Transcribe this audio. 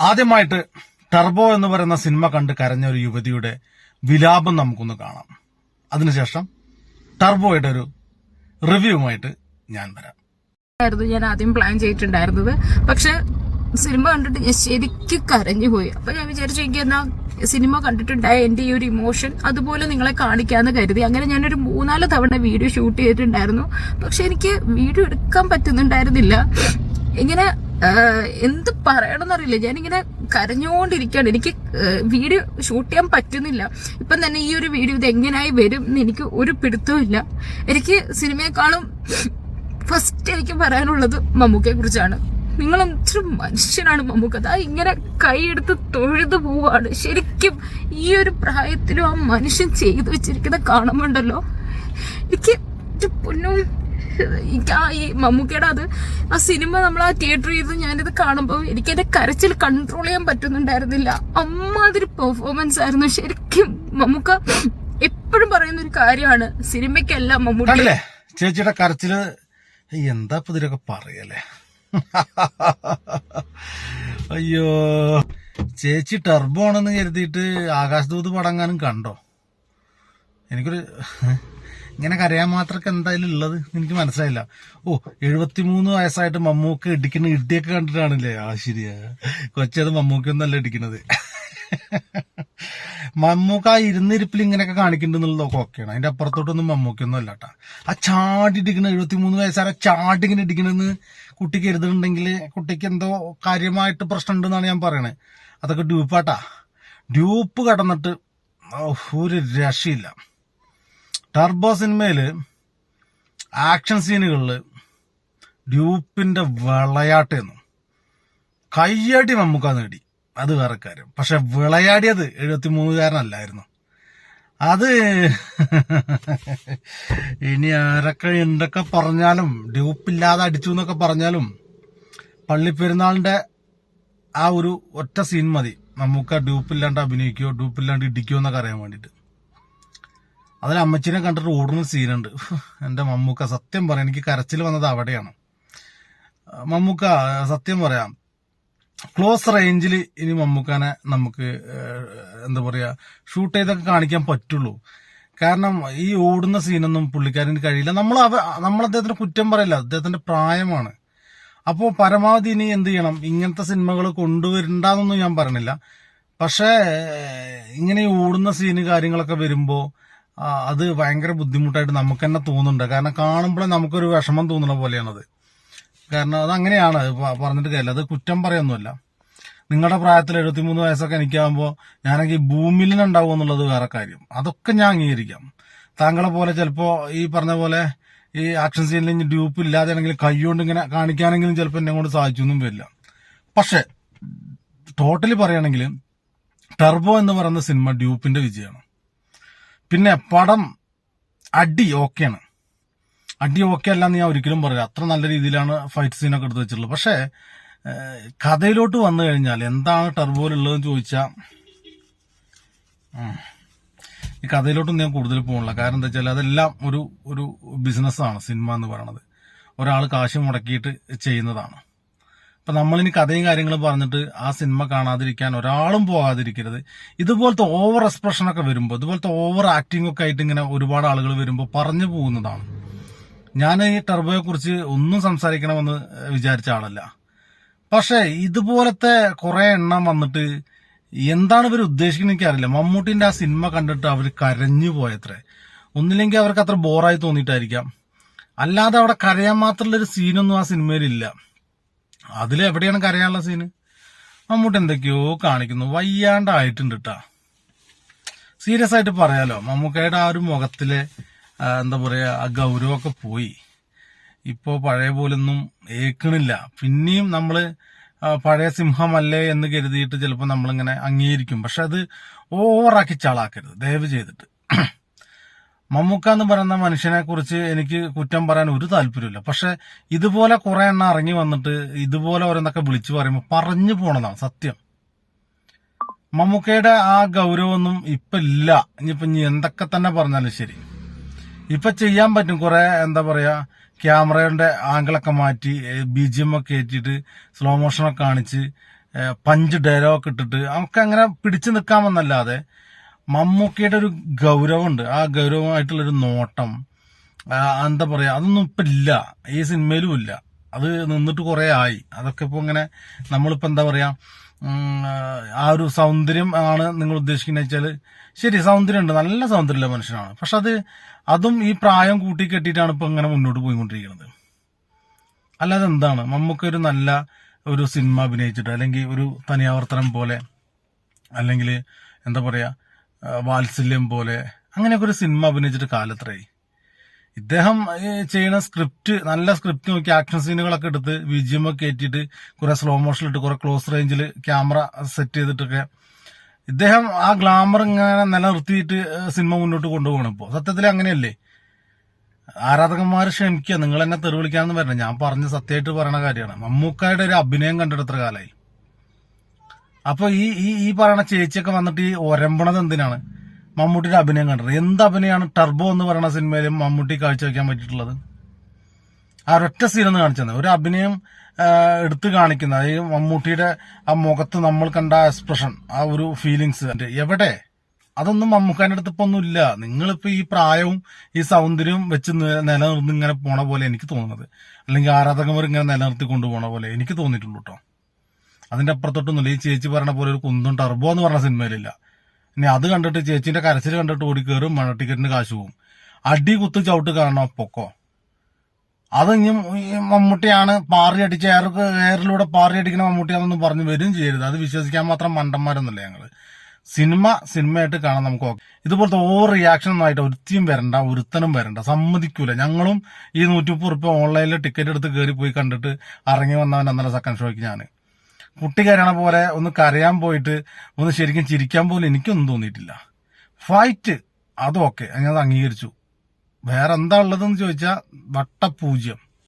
ആദ്യമായിട്ട് ടർബോ എന്ന് പറയുന്ന സിനിമ കണ്ട് കരഞ്ഞ ഒരു യുവതിയുടെ വിലാപം നമുക്കൊന്ന് കാണാം. അതിനുശേഷം ടർബോയുടെ ഒരു റിവ്യൂമായിട്ട് ഞാൻ വരാം. ഞാൻ ആദ്യം പ്ലാൻ ചെയ്തിട്ടുണ്ടായിരുന്നത്. പക്ഷെ സിനിമ കണ്ടിട്ട് ഞാൻ ശരിക്കും കരഞ്ഞു പോയി അപ്പൊ ഞാൻ വിചാരിച്ചു എനിക്ക് എന്നാ സിനിമ കണ്ടിട്ടുണ്ടായ എന്റെ ഈ ഒരു ഇമോഷൻ അതുപോലെ നിങ്ങളെ കാണിക്കാന്ന് കരുതി. അങ്ങനെ ഞാനൊരു മൂന്നാൽ തവണ വീഡിയോ ഷൂട്ട് ചെയ്തിട്ടുണ്ടായിരുന്നു. പക്ഷെ എനിക്ക് വീഡിയോ എടുക്കാൻ പറ്റുന്നുണ്ടായിരുന്നില്ല. ഇങ്ങനെ എന്ത് പറയണമെന്നറിയില്ല. ഞാനിങ്ങനെ കരഞ്ഞുകൊണ്ടിരിക്കുകയാണ്. എനിക്ക് വീഡിയോ ഷൂട്ട് ചെയ്യാൻ പറ്റുന്നില്ല. ഇപ്പം തന്നെ ഈ ഒരു വീഡിയോ ഇത് എങ്ങനെയായി വരും എന്ന് എനിക്ക് ഒരു പിടുത്തവും എനിക്ക് സിനിമയെക്കാളും ഫസ്റ്റ് എനിക്ക് പറയാനുള്ളത് മമ്മൂക്കയെ കുറിച്ചാണ്. നിങ്ങൾ മനുഷ്യനാണ് മമ്മൂക്ക. അതാ ഇങ്ങനെ കൈയെടുത്ത് തൊഴുതു പോവാണ്. ശരിക്കും ഈ ഒരു പ്രായത്തിലും ആ മനുഷ്യൻ ചെയ്തു വെച്ചിരിക്കുന്നത് കാണുമ്പോണ്ടല്ലോ. എനിക്ക് പൊന്നും ഈ മമ്മൂക്കയുടെ അത് ആ സിനിമ നമ്മൾ ആ തിയേറ്റർ ചെയ്ത് ഞാനിത് കാണുമ്പോൾ എനിക്ക് എന്റെ കരച്ചിൽ കൺട്രോൾ ചെയ്യാൻ പറ്റുന്നുണ്ടായിരുന്നില്ല. അമ്മാതിരി പെർഫോമൻസ് ആയിരുന്നു. ശരിക്കും മമ്മൂക്ക എപ്പോഴും പറയുന്ന ഒരു കാര്യമാണ്. സിനിമയ്ക്കല്ല കണ്ടില്ലേ? ചേച്ചിയുടെ കരച്ചിൽ. എന്താ ഇപ്പൊ ഇതിലൊക്കെ പറയല്ലേ അയ്യോ. ചേച്ചി ടർബോ ആണെന്ന് കരുതിയിട്ട് ആകാശദൂത് പടങ്ങാനും കണ്ടോ? എനിക്കൊരു ഇങ്ങനെ കരയാൻ മാത്രമൊക്കെ എന്തായാലും ഉള്ളത് എനിക്ക് മനസ്സിലായില്ല. ഓ എഴുപത്തിമൂന്ന് വയസ്സായിട്ട് മമ്മൂക്ക് ഇടിക്കുന്ന ഇടിയൊക്കെ കണ്ടിട്ടാണല്ലേ? ആ ശരിയാ. കൊച്ചത് മമ്മൂക്കൊന്നല്ല ഇടിക്കുന്നത്. മമ്മൂക്ക ഇരുന്നിരിപ്പിൽ ഇങ്ങനെയൊക്കെ കാണിക്കുന്നുള്ളതൊക്കെ ഓക്കെയാണ്. അതിന്റെ അപ്പുറത്തോട്ടൊന്നും മമ്മൂക്കൊന്നും അല്ല കേട്ടാ ആ ചാടി ഇടിക്കണ എഴുപത്തിമൂന്ന് വയസ്സാരെ ചാടി ഇങ്ങനെ ഇടിക്കണെന്ന് കുട്ടിക്ക് കരുതുന്നുണ്ടെങ്കിൽ കുട്ടിക്ക് എന്തോ കാര്യമായിട്ട് പ്രശ്നമുണ്ടെന്നാണ് ഞാൻ പറയണത് അതൊക്കെ ഡ്യൂപ്പാട്ടാ. ഡ്യൂപ്പ് കടന്നിട്ട് ഒരു രക്ഷയില്ല. ടർബോ സിനിമയിൽ ആക്ഷൻ സീനുകളിൽ ഡ്യൂപ്പിന്റെ വിളയാട്ടേന്നു. കയ്യടി മമ്മൂക്ക നേടി. അത് വേറെ കാര്യം. പക്ഷെ വിളയാടിയത് എഴുപത്തിമൂന്നുകാരനല്ലായിരുന്നു. അത് ഇനി ആരൊക്കെ എന്തൊക്കെ പറഞ്ഞാലും ഡ്യൂപ്പില്ലാതെ അടിച്ചു എന്നൊക്കെ പറഞ്ഞാലും പള്ളിപ്പെരുന്നാളിന്റെ ആ ഒരു ഒറ്റ സീൻ മതി. നമുക്ക് ഡ്യൂപ്പില്ലാണ്ട് അഭിനയിക്കുകയോ ഡ്യൂപ്പില്ലാണ്ട് ഇടിക്കുകയോ എന്നൊക്കെ അറിയാൻ വേണ്ടിയിട്ട്. അതിൽ അമ്മച്ചിനെ കണ്ടിട്ട് ഓടുന്ന സീനുണ്ട്. എന്റെ മമ്മൂക്ക സത്യം പറയാം എനിക്ക് കരച്ചിൽ വന്നത് അവിടെയാണ്. മമ്മൂക്ക സത്യം പറയാം ക്ലോസ് റേഞ്ചിൽ ഇനി മമ്മൂക്കാനെ നമുക്ക് എന്താ പറയുക ഷൂട്ട് ചെയ്തൊക്കെ കാണിക്കാൻ പറ്റുള്ളൂ. കാരണം ഈ ഓടുന്ന സീനൊന്നും പുള്ളിക്കാരന് കഴിയില്ല. നമ്മൾ നമ്മൾ അദ്ദേഹത്തിന് കുറ്റം പറയില്ല. അദ്ദേഹത്തിന്റെ പ്രായമാണ്. അപ്പോൾ പരമാവധി ഇനി എന്ത് ചെയ്യണം? ഇങ്ങനത്തെ സിനിമകൾ കൊണ്ടുവരണ്ടെന്നൊന്നും ഞാൻ പറയണില്ല പക്ഷേ ഇങ്ങനെ ഓടുന്ന സീന് കാര്യങ്ങളൊക്കെ വരുമ്പോൾ അത് ഭയങ്കര ബുദ്ധിമുട്ടായിട്ട് നമുക്ക് തന്നെ തോന്നുന്നുണ്ട്. കാരണം കാണുമ്പോഴേ നമുക്കൊരു വിഷമം തോന്നുന്ന പോലെയാണത്. കാരണം അത് അങ്ങനെയാണ്. പറഞ്ഞിട്ട് കാര്യമില്ല. അത് കുറ്റം പറയൊന്നുമല്ല. നിങ്ങളുടെ പ്രായത്തിൽ എഴുപത്തിമൂന്ന് വയസ്സൊക്കെ എനിക്കാകുമ്പോൾ ഞാനെങ്കിൽ ഭൂമിയിൽ ഉണ്ടാവും എന്നുള്ളത് വേറെ കാര്യം. അതൊക്കെ ഞാൻ അംഗീകരിക്കാം. താങ്കളെ പോലെ ചിലപ്പോൾ ഈ പറഞ്ഞ പോലെ ഈ ആക്ഷൻ സീനിൽ ഇനി ഡ്യൂപ്പ് ഇല്ലാതെ ആണെങ്കിൽ കൈകൊണ്ട് ഇങ്ങനെ കാണിക്കാനെങ്കിലും ചിലപ്പോൾ എന്നെ കൊണ്ട് സാധിച്ചൊന്നും വരില്ല. പക്ഷെ ടോട്ടലി പറയുകയാണെങ്കിൽ ടെർബോ എന്ന് പറയുന്ന സിനിമ ഡ്യൂപ്പിന്റെ വിജയമാണ്. പിന്നെ പടം അടി ഓക്കെയാണ് അടി ഓക്കെ അല്ല എന്ന് ഞാൻ ഒരിക്കലും പറയില്ല. അത്ര നല്ല രീതിയിലാണ് ഫൈറ്റ് സീനൊക്കെ എടുത്ത് വെച്ചിട്ടുള്ളത്. പക്ഷേ കഥയിലോട്ട് വന്നു കഴിഞ്ഞാൽ എന്താണ് ടർബോയിലുള്ളതെന്ന് ചോദിച്ചാൽ ഈ കഥയിലോട്ടൊന്നും ഞാൻ കൂടുതൽ പോകണില്ല കാരണം എന്താ വെച്ചാൽ അതെല്ലാം ഒരു ഒരു ബിസിനസ്സാണ് സിനിമ എന്ന് പറയുന്നത് ഒരാൾ കാശ് മുടക്കിയിട്ട് ചെയ്യുന്നതാണ്. അപ്പൊ നമ്മളിനി കഥയും കാര്യങ്ങളും പറഞ്ഞിട്ട് ആ സിനിമ കാണാതിരിക്കാൻ ഒരാളും പോകാതിരിക്കരുത് ഇതുപോലത്തെ ഓവർ എക്സ്പ്രഷൻ ഒക്കെ വരുമ്പോൾ ഇതുപോലത്തെ ഓവർ ആക്ടിംഗ് ഒക്കെ ആയിട്ട് ഇങ്ങനെ ഒരുപാട് ആളുകൾ വരുമ്പോൾ പറഞ്ഞു പോകുന്നതാണ്. ഞാൻ ഈ ടർബോയെ കുറിച്ച് ഒന്നും സംസാരിക്കണമെന്ന് വിചാരിച്ച ആളല്ല. പക്ഷേ ഇതുപോലത്തെ കുറെ എണ്ണം വന്നിട്ട് എന്താണ് ഇവർ ഉദ്ദേശിക്കുന്നത് എനിക്കറിയില്ല. മമ്മൂട്ടിന്റെ ആ സിനിമ കണ്ടിട്ട് അവർ കരഞ്ഞു പോയത്രേ. ഒന്നില്ലെങ്കിൽ അവർക്ക് അത്ര ബോറായി തോന്നിയിട്ടായിരിക്കാം. അല്ലാതെ അവിടെ കരയാൻ മാത്രമുള്ള ഒരു സീനൊന്നും ആ സിനിമയിലില്ല അതിൽ എവിടെയാണ് കരയാനുള്ള സീന് മമ്മൂട്ടി എന്തൊക്കെയോ കാണിക്കുന്നു. വയ്യാണ്ടായിട്ടുണ്ട് കേട്ടാ സീരിയസ് ആയിട്ട് പറയാലോ. മമ്മൂക്കയുടെ ആ ഒരു മുഖത്തിലെ എന്താ പറയുക ആ ഗൗരവമൊക്കെ പോയി. ഇപ്പോ പഴയ പോലൊന്നും ഏക്കണില്ല. പിന്നെയും നമ്മൾ പഴയ സിംഹമല്ലേ എന്ന് കരുതിയിട്ട് ചിലപ്പോൾ നമ്മളിങ്ങനെ അംഗീകരിക്കും. പക്ഷെ അത് ഓവറാക്കി ചാളാക്കരുത്. ദയവ് ചെയ്തിട്ട്. മമ്മൂക്ക എന്ന് പറയുന്ന മനുഷ്യനെ കുറിച്ച് എനിക്ക് കുറ്റം പറയാൻ ഒരു താല്പര്യമില്ല പക്ഷെ ഇതുപോലെ കുറെ എണ്ണം ഇറങ്ങി വന്നിട്ട് ഇതുപോലെ ഓരോന്നൊക്കെ വിളിച്ചു പറയുമ്പോൾ പറഞ്ഞു പോണതാണ് സത്യം. മമ്മൂക്കയുടെ ആ ഗൗരവമൊന്നും ഇപ്പൊ ഇല്ല. ഇനിയിപ്പൊ ഇനി എന്തൊക്കെ തന്നെ പറഞ്ഞാലും ശരി. ഇപ്പൊ ചെയ്യാൻ പറ്റും കുറെ എന്താ പറയാ ക്യാമറയുടെ ആംഗിളൊക്കെ മാറ്റി ബി ജി എം ഒക്കെ ഏറ്റിട്ട് സ്ലോ മോഷനൊക്കെ കാണിച്ച് പഞ്ച് ഡയലോഗ് ഇട്ടിട്ട് നമുക്ക് അങ്ങനെ പിടിച്ചു നിൽക്കാമെന്നല്ലാതെ മമ്മൂക്കയുടെ ഒരു ഗൗരവമുണ്ട്. ആ ഗൗരവമായിട്ടുള്ളൊരു നോട്ടം എന്താ പറയാ അതൊന്നും ഇപ്പൊ ഇല്ല ഈ സിനിമയിലും ഇല്ല. അത് നിന്നിട്ട് കുറെ ആയി. അതൊക്കെ ഇപ്പൊ ഇങ്ങനെ നമ്മളിപ്പോ എന്താ പറയാ ആ ഒരു സൗന്ദര്യം ആണ് നിങ്ങൾ ഉദ്ദേശിക്കുന്നത് വെച്ചാൽ ശരി സൗന്ദര്യം ഉണ്ട് നല്ല സൗന്ദര്യമുള്ള മനുഷ്യനാണ്. പക്ഷെ അത് അതും ഈ പ്രായം കൂട്ടി കെട്ടിയിട്ടാണ് ഇപ്പൊ ഇങ്ങനെ മുന്നോട്ട് പോയിക്കൊണ്ടിരിക്കുന്നത്. അല്ലാതെ എന്താണ്? നമുക്ക് ഒരു നല്ല ഒരു സിനിമ അഭിനയിച്ചിട്ട് അല്ലെങ്കിൽ ഒരു തനിയാവർത്തനം പോലെ അല്ലെങ്കിൽ എന്താ പറയാ ആ, വാത്സല്യം പോലെ അങ്ങനെയൊക്കെ ഒരു സിനിമ അഭിനയിച്ചിട്ട് കാലത്രയായി ഇദ്ദേഹം ചെയ്യുന്ന സ്ക്രിപ്റ്റ് നല്ല സ്ക്രിപ്റ്റ് നോക്കി ആക്ഷൻ സീനുകളൊക്കെ എടുത്ത് വിജിഎം ഒക്കെ കയറ്റിയിട്ട് കുറെ സ്ലോ മോഷൻ ഇട്ട് കുറെ ക്ലോസ് റേഞ്ചിൽ ക്യാമറ സെറ്റ് ചെയ്തിട്ടൊക്കെ ഇദ്ദേഹം ആ ഗ്ലാമർ ഇങ്ങനെ നിലനിർത്തിയിട്ട് സിനിമ മുന്നോട്ട് കൊണ്ടുപോകണം ഇപ്പോൾ സത്യത്തിൽ അങ്ങനെയല്ലേ? ആരാധകന്മാർ ക്ഷമിക്കുക നിങ്ങൾ എന്നെ തെറി വിളിക്കാന്ന് പറഞ്ഞു ഞാൻ പറഞ്ഞ സത്യമായിട്ട് പറയണ കാര്യമാണ്. മമ്മൂക്കായുടെ ഒരു അഭിനയം കണ്ടെടുത്ത കാലമായി അപ്പൊ ഈ ഈ ഈ പറയണ ചേച്ചിയൊക്കെ വന്നിട്ട് ഈ ഒരമ്പണത് എന്തിനാണ്? മമ്മൂട്ടിയുടെ അഭിനയം കണ്ടത്. എന്ത് അഭിനയമാണ് ടർബോ എന്ന് പറയുന്ന സിനിമയിലും മമ്മൂട്ടി കാഴ്ചവെക്കാൻ പറ്റിയിട്ടുള്ളത്? ആ ഒരൊറ്റ സീനെന്ന് കാണിച്ചത് ഒരു അഭിനയം എടുത്തു കാണിക്കുന്ന ഈ മമ്മൂട്ടിയുടെ ആ മുഖത്ത് നമ്മൾ കണ്ട എക്സ്പ്രഷൻ ആ ഒരു ഫീലിങ്സ് എവിടെ? അതൊന്നും മമ്മൂക്കാന്റെ അടുത്ത് ഇപ്പൊ ഒന്നും ഇല്ല. നിങ്ങളിപ്പോ ഈ പ്രായവും ഈ സൗന്ദര്യവും വെച്ച് നിലനിർന്ന് ഇങ്ങനെ പോണ പോലെ എനിക്ക് തോന്നുന്നത്. അല്ലെങ്കിൽ ആരാധകന്മാർ ഇങ്ങനെ നിലനിർത്തി കൊണ്ടുപോണ പോലെ എനിക്ക് തോന്നിയിട്ടുള്ളൂ കേട്ടോ അതിന്റെ അപ്പുറത്തോട്ടൊന്നുമില്ല ഈ ചേച്ചി പറഞ്ഞ പോലെ ഒരു കുന്തം ടർബോ എന്ന് പറഞ്ഞ സിനിമയിലില്ല. ഇനി അത് കണ്ടിട്ട് ചേച്ചിന്റെ കരച്ചിൽ കണ്ടിട്ട് ഓടി കയറും മഴ ടിക്കറ്റിന് കാശ് പോവും. അടി കുത്ത് ചവിട്ട് കാണണം പൊക്കോ. അത് ഇനി മമ്മൂട്ടിയാണ് പാറി അടിച്ച എയർ എയറിലൂടെ പാറി അടിക്കുന്ന മമ്മൂട്ടിയാണെന്നൊന്നും പറഞ്ഞു വരും ചെയ്യരുത്. അത് വിശ്വസിക്കാൻ മാത്രം മണ്ടന്മാരൊന്നുമില്ല ഞങ്ങൾ. സിനിമ സിനിമയായിട്ട് കാണാൻ നമുക്ക് ഓക്കെ. ഇതുപോലത്തെ ഓവർ റിയാക്ഷൻ ഒന്നായിട്ട് ഒരുത്തിയും വരണ്ട ഒരുത്തനും വരണ്ട. സമ്മതിക്കൂല. ഞങ്ങളും ഈ നൂറ്റി മുപ്പത് റുപ്യ ഓൺലൈനിൽ ടിക്കറ്റ് എടുത്ത് കയറി പോയി കണ്ടിട്ട് ഇറങ്ങി വന്നവൻ അന്നേരം സെക്കൻഡ് ഷോയ്ക്ക് ഞാൻ കുട്ടി പോലെ ഒന്ന് കരയാൻ പോയിട്ട് ഒന്ന് ശരിക്കും ചിരിക്കാൻ പോലും എനിക്കൊന്നും തോന്നിയിട്ടില്ല. ഫൈറ്റ് അതൊക്കെ അത് അംഗീകരിച്ചു. വേറെ എന്താ ഉള്ളതെന്ന് ചോദിച്ചാൽ വട്ടപൂജ്യം.